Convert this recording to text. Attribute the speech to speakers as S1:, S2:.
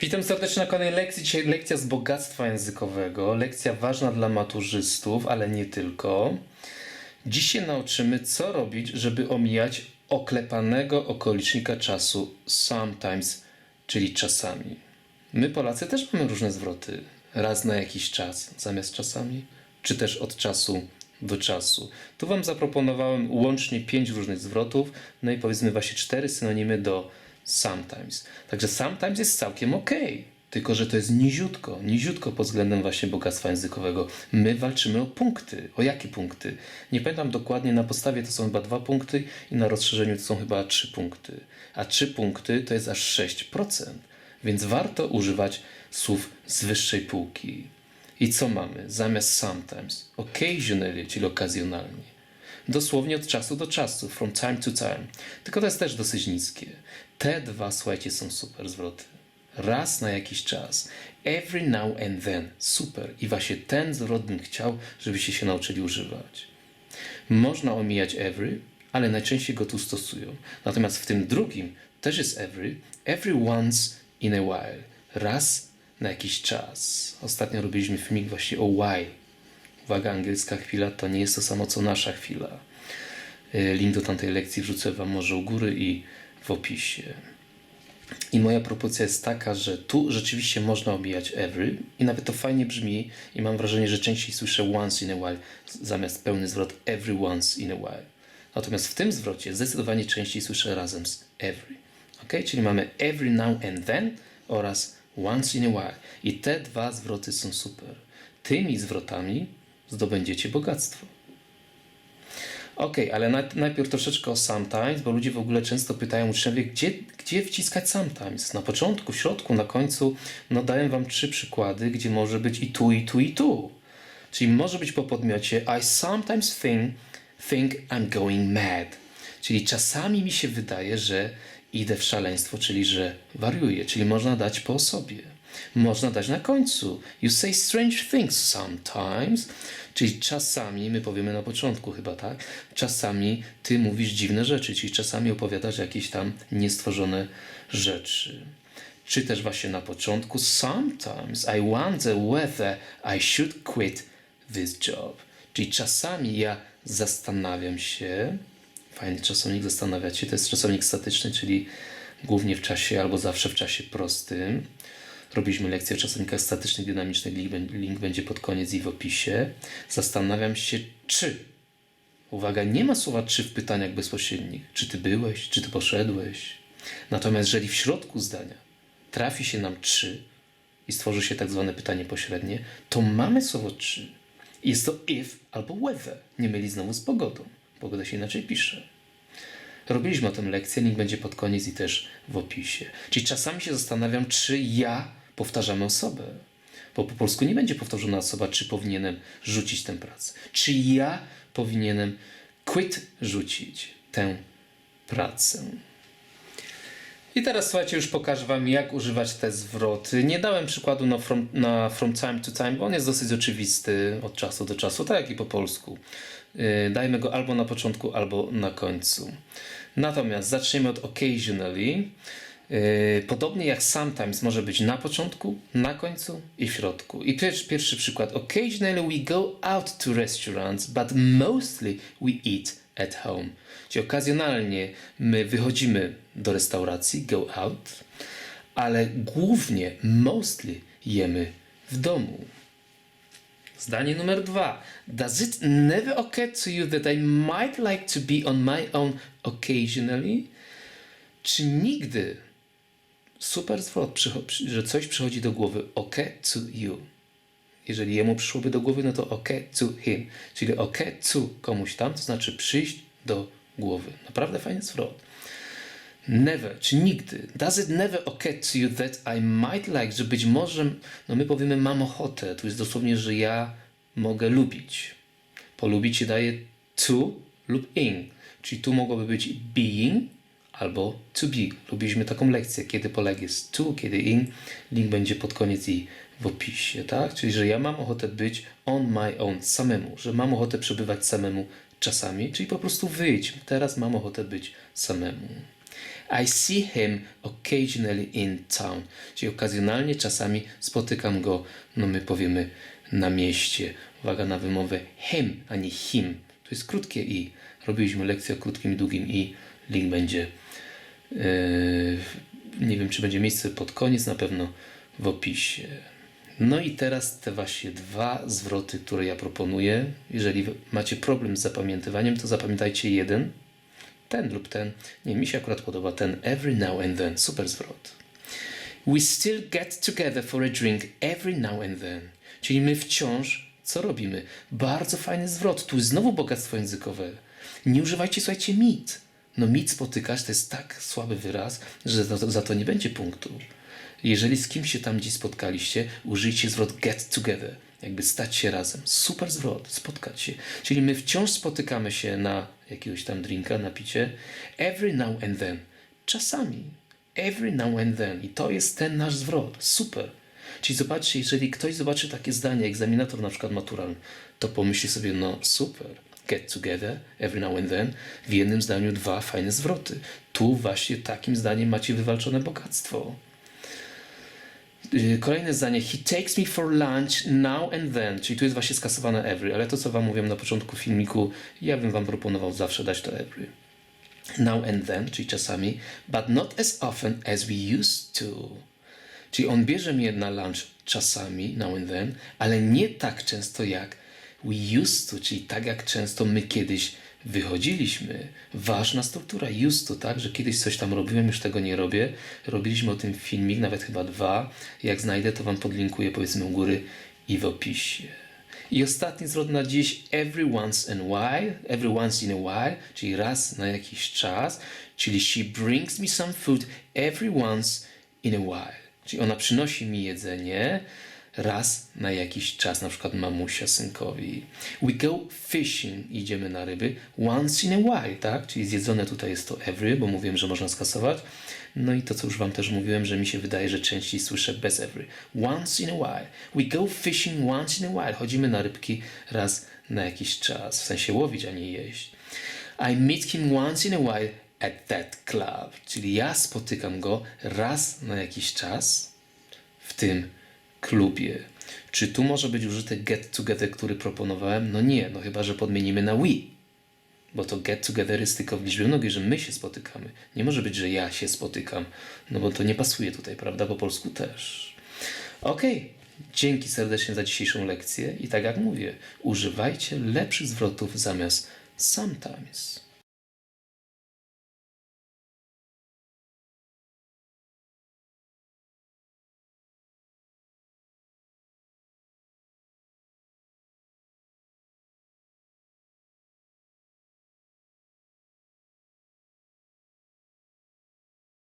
S1: Witam serdecznie na kolejnej lekcji. Dzisiaj lekcja z bogactwa językowego. Lekcja ważna dla maturzystów, ale nie tylko. Dziś się nauczymy, co robić, żeby omijać oklepanego okolicznika czasu sometimes, czyli czasami. My, Polacy, też mamy różne zwroty. Raz na jakiś czas zamiast czasami, czy też od czasu do czasu. Tu Wam zaproponowałem łącznie pięć różnych zwrotów, no i powiedzmy właśnie cztery synonimy do sometimes. Także sometimes jest całkiem okej, tylko że to jest niziutko, niziutko pod względem właśnie bogactwa językowego. My walczymy o punkty. O jakie punkty? Nie pamiętam dokładnie, na podstawie to są chyba dwa punkty i na rozszerzeniu to są chyba trzy punkty. A trzy punkty to jest aż 6%, więc warto używać słów z wyższej półki. I co mamy? Zamiast sometimes, occasionally, czyli okazjonalnie. Dosłownie od czasu do czasu, from time to time. Tylko to jest też dosyć niskie. Te dwa, słuchajcie, są super zwroty. Raz na jakiś czas. Every now and then. Super. I właśnie ten zwrot bym chciał, żebyście się nauczyli używać. Można omijać every, ale najczęściej go tu stosują. Natomiast w tym drugim też jest every. Every once in a while. Raz na jakiś czas. Ostatnio robiliśmy filmik właśnie o why. Uwaga, angielska chwila to nie jest to samo co nasza chwila. Y, Link do tamtej lekcji wrzucę Wam może u góry i w opisie. I moja propozycja jest taka, że tu rzeczywiście można omijać every i nawet to fajnie brzmi i mam wrażenie, że częściej słyszę once in a while zamiast pełny zwrot every once in a while. Natomiast w tym zwrocie zdecydowanie częściej słyszę razem z every. Ok? Czyli mamy every now and then oraz once in a while. I te dwa zwroty są super. Tymi zwrotami zdobędziecie bogactwo. Ok, ale na, najpierw troszeczkę o sometimes, bo ludzie w ogóle często pytają uczniowie, gdzie, gdzie wciskać sometimes? Na początku, w środku, na końcu. No daję wam trzy przykłady, gdzie może być i tu, i tu, i tu. Czyli może być po podmiocie I sometimes think, think I'm going mad. Czyli czasami mi się wydaje, że idę w szaleństwo, czyli że wariuję. Czyli można dać po osobie. Można dać na końcu. You say strange things sometimes. Czyli czasami, my powiemy na początku chyba, tak? Czasami ty mówisz dziwne rzeczy, czyli czasami opowiadasz jakieś tam niestworzone rzeczy. Czy też właśnie na początku, sometimes I wonder whether I should quit this job. Czyli czasami ja zastanawiam się, fajny czasownik zastanawiać się, to jest czasownik statyczny, czyli głównie w czasie albo zawsze w czasie prostym. Robiliśmy lekcję o czasownikach statycznych, dynamicznych, link, bę- link będzie pod koniec i w opisie. Zastanawiam się, czy. Uwaga, nie ma słowa czy w pytaniach bezpośrednich. Czy ty byłeś, czy ty poszedłeś. Natomiast jeżeli w środku zdania trafi się nam czy i stworzy się tak zwane pytanie pośrednie, to mamy słowo czy. Jest to if albo whether. Nie myli znowu z pogodą. Pogoda się inaczej pisze. Robiliśmy o tym lekcję, link będzie pod koniec i też w opisie. Czyli czasami się zastanawiam, czy ja powtarzamy osobę. Bo po polsku nie będzie powtórzona osoba, czy powinienem rzucić tę pracę. Czy ja powinienem quit rzucić tę pracę. I teraz słuchajcie, już pokażę Wam, jak używać te zwroty. Nie dałem przykładu na from, na from time to time, bo on jest dosyć oczywisty od czasu do czasu, tak jak i po polsku. Yy, dajmy go albo na początku, albo na końcu. Natomiast zaczniemy od occasionally. Yy, podobnie jak sometimes może być na początku, na końcu i w środku. I pierwszy, pierwszy przykład. Occasionally we go out to restaurants, but mostly we eat at home. Czyli okazjonalnie my wychodzimy do restauracji, go out, ale głównie, mostly jemy w domu. Zdanie numer dwa. Does it never occur to you that I might like to be on my own occasionally? Czy nigdy super zwrot, że coś przychodzi do głowy occur to you? Jeżeli jemu przyszłoby do głowy, no to occur to him. Czyli occur to komuś tam, to znaczy przyjść do głowy. Naprawdę fajny zwrot. Never, czy nigdy. Does it never occur to you that I might like, że być może, no my powiemy mam ochotę. Tu jest dosłownie, że ja mogę lubić. Polubić się daje to lub in. Czyli tu mogłoby być being albo to be. Lubiliśmy taką lekcję, kiedy poleg jest to, kiedy in. Link będzie pod koniec i w opisie, tak? Czyli, że ja mam ochotę być on my own, samemu. Że mam ochotę przebywać samemu czasami, czyli po prostu wyjdź. Teraz mam ochotę być samemu. I see him occasionally in town. Czyli okazjonalnie czasami spotykam go, no my powiemy na mieście. Uwaga na wymowę him, a nie him. To jest krótkie i. Robiliśmy lekcję o krótkim i długim i. Link będzie. Yy, nie wiem, czy będzie miejsce pod koniec, na pewno w opisie. No i teraz te właśnie dwa zwroty, które ja proponuję. Jeżeli macie problem z zapamiętywaniem, to zapamiętajcie jeden, ten lub ten. Nie, mi się akurat podoba ten every now and then. Super zwrot. We still get together for a drink every now and then. Czyli my wciąż co robimy? Bardzo fajny zwrot. Tu znowu bogactwo językowe. Nie używajcie, słuchajcie, mit. No mit spotykać to jest tak słaby wyraz, że za to, za to nie będzie punktu. Jeżeli z kimś się tam dziś spotkaliście, użyjcie zwrot get together, jakby stać się razem. Super zwrot, spotkać się. Czyli my wciąż spotykamy się na jakiegoś tam drinka, na picie. Every now and then. Czasami. Every now and then. I to jest ten nasz zwrot. Super. Czyli zobaczcie, jeżeli ktoś zobaczy takie zdanie, egzaminator na przykład maturalny, to pomyśli sobie, no super, get together, every now and then, w jednym zdaniu dwa fajne zwroty. Tu właśnie takim zdaniem macie wywalczone bogactwo. Yy, Kolejne zdanie. He takes me for lunch now and then. Czyli tu jest właśnie skasowane every, ale to co wam mówiłem na początku filmiku, ja bym wam proponował zawsze dać to every. Now and then, czyli czasami, but not as often as we used to. Czyli on bierze mnie na lunch czasami, now and then, ale nie tak często jak we used to, czyli tak jak często my kiedyś wychodziliśmy. Ważna struktura used to, tak, że kiedyś coś tam robiłem, już tego nie robię. Robiliśmy o tym filmik, nawet chyba dwa. Jak znajdę, to wam podlinkuję powiedzmy u góry i w opisie. I ostatni zwrot na dziś, every once in a while, every once in a while, czyli raz na jakiś czas, czyli she brings me some food every once in a while. Czyli ona przynosi mi jedzenie raz na jakiś czas, na przykład mamusia synkowi. We go fishing, idziemy na ryby, once in a while, tak? Czyli zjedzone tutaj jest to every, bo mówiłem, że można skasować. No i to, co już wam też mówiłem, że mi się wydaje, że częściej słyszę bez every. Once in a while. We go fishing once in a while. Chodzimy na rybki raz na jakiś czas. W sensie łowić, a nie jeść. I meet him once in a while at that club. Czyli ja spotykam go raz na jakiś czas w tym klubie. Czy tu może być użyty get together, który proponowałem? No nie, no chyba, że podmienimy na we. Bo to get together jest tylko w liczbie mnogiej, że my się spotykamy. Nie może być, że ja się spotykam, no bo to nie pasuje tutaj, prawda? Po polsku też. Okej, dzięki serdecznie za dzisiejszą lekcję i tak jak mówię, używajcie lepszych zwrotów zamiast sometimes.